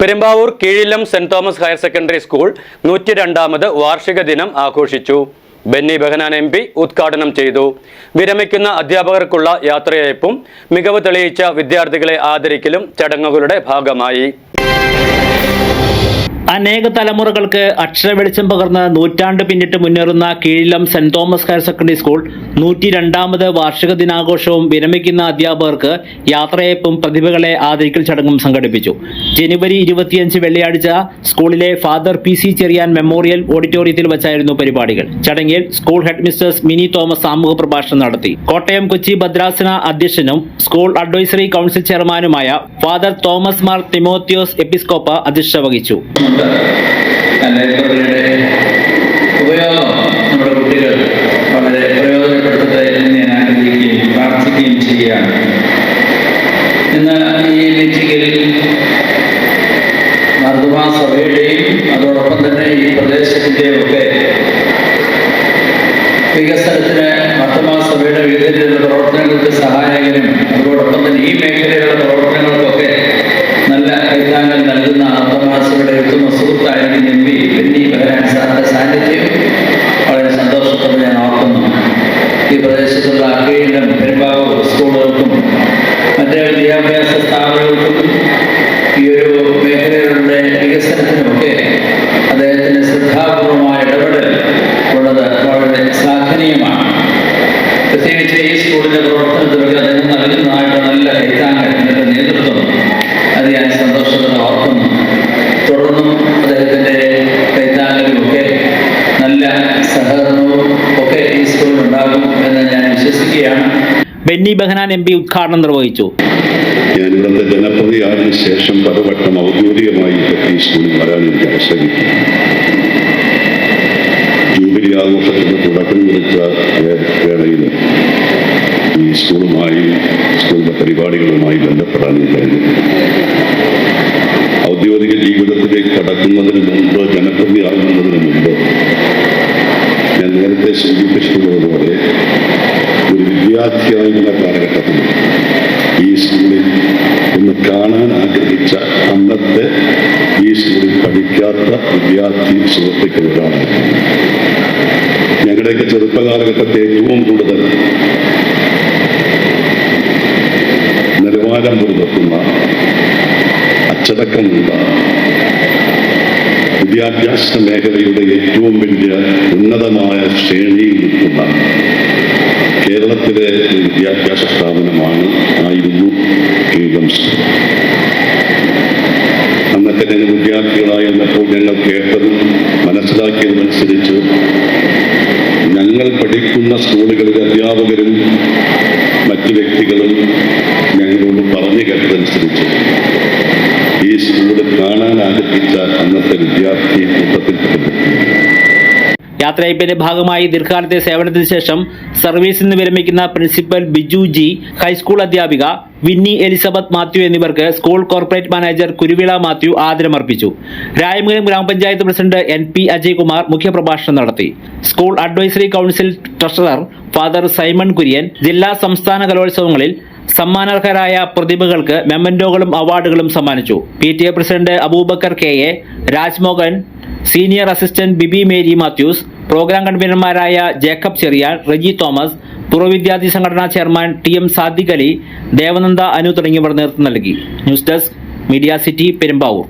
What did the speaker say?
Perumbavoor Keezhilam Saint Thomas higher secondary school നൂറ്റി രണ്ടാമത് വാർഷിക ദിനം ആഘോഷിച്ചു. ബെന്നി ബെഹനാൻ എം പി ഉദ്ഘാടനം ചെയ്തു. വിരമിക്കുന്ന അധ്യാപകർക്കുള്ള യാത്രയയപ്പും മികവ് തെളിയിച്ച വിദ്യാർത്ഥികളെ ആദരിക്കലും ചടങ്ങുകളുടെ ഭാഗമായി. അനേക തലമുറകൾക്ക് അക്ഷര വെളിച്ചം പകർന്ന് നൂറ്റാണ്ട് പിന്നിട്ട് മുന്നേറുന്ന Keezhilam Saint Thomas higher secondary school നൂറ്റി രണ്ടാമത് വാർഷിക ദിനാഘോഷവും വിരമിക്കുന്ന അധ്യാപകർക്ക് യാത്രയപ്പും പ്രതിഭകളെ ആദരിക്കൽ ചടങ്ങും സംഘടിപ്പിച്ചു. ജനുവരി ഇരുപത്തിയഞ്ച് വെള്ളിയാഴ്ച സ്കൂളിലെ father P C Cherian memorial ഓഡിറ്റോറിയത്തിൽ വെച്ചായിരുന്നു പരിപാടികൾ. ചടങ്ങിൽ school headmistress Mini Thomas സാമൂഹ്യ പ്രഭാഷണം നടത്തി. കോട്ടയം കൊച്ചി ഭദ്രാസന അധ്യക്ഷനും സ്കൂൾ അഡ്വൈസറി കൗൺസിൽ ചെയർമാനുമായ ഫാദർ തോമസ് മാർ തിമോത്തിയോസ് എപ്പിസ്കോപ്പ അധ്യക്ഷത വഹിച്ചു. ലൈബ്രറിയുടെ ഉപയോഗം നമ്മുടെ കുട്ടികൾ വളരെ പ്രയോജനപ്പെടുത്തട്ടെ ഞാൻ ആഗ്രഹിക്കുകയും പ്രാർത്ഥിക്കുകയും ചെയ്യുകയാണ്. ഇന്ന് ഈ മീറ്റിംഗിൽ മർദ്ദമാ സഭയുടെയും അതോടൊപ്പം തന്നെ ഈ പ്രദേശത്തിന്റെയും ഒക്കെ വികസനത്തിന് മർദ്ദമാ സഭയുടെ വിവിധ പ്രവർത്തനങ്ങൾക്ക് സഹായകനും അതോടൊപ്പം തന്നെ ഈ മേഖലയിലുള്ള പ്രവർത്തനങ്ങൾക്കൊക്കെ സുഹൃത്തായിരിക്കും എം പി വെന്നി ബഹരാൻ സാന്നിധ്യം വളരെ സന്തോഷത്തോടെ ഞാൻ ഓർക്കുന്നു. ഈ പ്രദേശത്തുള്ള കീഴിലും പെരുമ്പാവൂർ സ്കൂളുകൾക്കും മറ്റ് വിദ്യാഭ്യാസ സ്ഥാപനങ്ങൾക്കും ഈ ഒരു മേഖലകളുടെ വികസനത്തിനുമൊക്കെ അദ്ദേഹത്തിന്റെ ശ്രദ്ധാപൂർവമായ ഇടപെടൽ ഉള്ളത് വളരെ ശ്ലാഘനീയമാണ് പ്രത്യേകിച്ച് ഈ സ്കൂളിന്റെ പ്രവർത്തനത്തിലൊക്കെ ബെന്നി ബെഹനാൻ എം പി ഉദ്ഘാടനം നിർവഹിച്ചു. ഞാൻ ഇവിടുത്തെ ജനപ്രതിയായതിനു ശേഷം പലവട്ടം ഔദ്യോഗികമായി സ്കൂളിൽ വരാൻ എനിക്ക് അവസരം ജൂബിലി ആഘോഷത്തിന് തുടക്കം കുറിച്ച വേളയിൽ ഈ സ്കൂളുമായി സ്കൂളിന്റെ പരിപാടികളുമായി ബന്ധപ്പെടാൻ കഴിഞ്ഞു ഔദ്യോഗിക ജീവിതത്തിലേക്ക് കടക്കുന്നതിന് മുമ്പ് ജനപ്രതിയാകുന്നതിന് മുമ്പ് ഞാൻ നേരത്തെ സൂചിപ്പിച്ചതുപോലെ ഒരു വിദ്യാർത്ഥിയായിരുന്ന കാലഘട്ടത്തിൽ ഈ സ്കൂളിൽ ഒന്ന് കാണാൻ ആഗ്രഹിച്ച അന്നത്തെ ഈ സ്കൂളിൽ പഠിക്കാത്ത വിദ്യാർത്ഥി സുഹൃത്തുക്കളാണ് ഞങ്ങളുടെയൊക്കെ ചെറുപ്പകാലഘട്ടത്തെ ഏറ്റവും കൂടുതൽ നിലവാരം പുലർത്തുന്ന അച്ചടക്കമുള്ള വിദ്യാഭ്യാസ മേഖലയുടെ ഏറ്റവും വലിയ ഉന്നതമായ ശ്രേണിയിൽ നിൽക്കുന്ന കേരളത്തിലെ വിദ്യാഭ്യാസ സ്ഥാപനമാണ് ആയിരുന്നു കീഴംസ് അന്നത്തെ ഞങ്ങൾ വിദ്യാർത്ഥികളായിരുന്നപ്പോൾ ഞങ്ങൾ കേട്ടതും മനസ്സിലാക്കിയതുമനുസരിച്ച് ഞങ്ങൾ പഠിക്കുന്ന സ്കൂളുകളിലെ അധ്യാപകരും മറ്റു വ്യക്തികളും ഞങ്ങളോട് പറഞ്ഞു കേട്ടതനുസരിച്ച് ഈ സ്കൂൾ കാണാൻ ആഗ്രഹിച്ച അന്നത്തെ വിദ്യാർത്ഥി യാത്രയപ്പിന്റെ ഭാഗമായി ദീർഘകാലത്തെ സേവനത്തിന് ശേഷം സർവീസിൽ നിന്ന് വിരമിക്കുന്ന principal Biju G high school അധ്യാപിക വിന്നി എലിസബത്ത് മാത്യു എന്നിവർക്ക് school corporate manager Kuruvila Mathew ആദരമർപ്പിച്ചു. Rayamangalam ഗ്രാമപഞ്ചായത്ത് പ്രസിഡന്റ് എൻ പി അജയ്കുമാർ മുഖ്യപ്രഭാഷണം നടത്തി. School advisory council treasurer father Simon Kurian ജില്ലാ സംസ്ഥാന കലോത്സവങ്ങളിൽ സമ്മാനർഹരായ പ്രതിഭകൾക്ക് മെമ്മൻഡോകളും അവാർഡുകളും സമ്മാനിച്ചു. P T A president Aboobacker K A Rajmohan senior assistant Bibi Mary Mathews programme കൺവീനർമാരായ Jacob Cherian Reji Thomas പൂർവവിദ്യാർത്ഥി സംഘടനാ chairman T M Sadiq Ali Devananda Anu തുടങ്ങിയവർ നേതൃത്വം നൽകി. News desk media city Perumbavoor.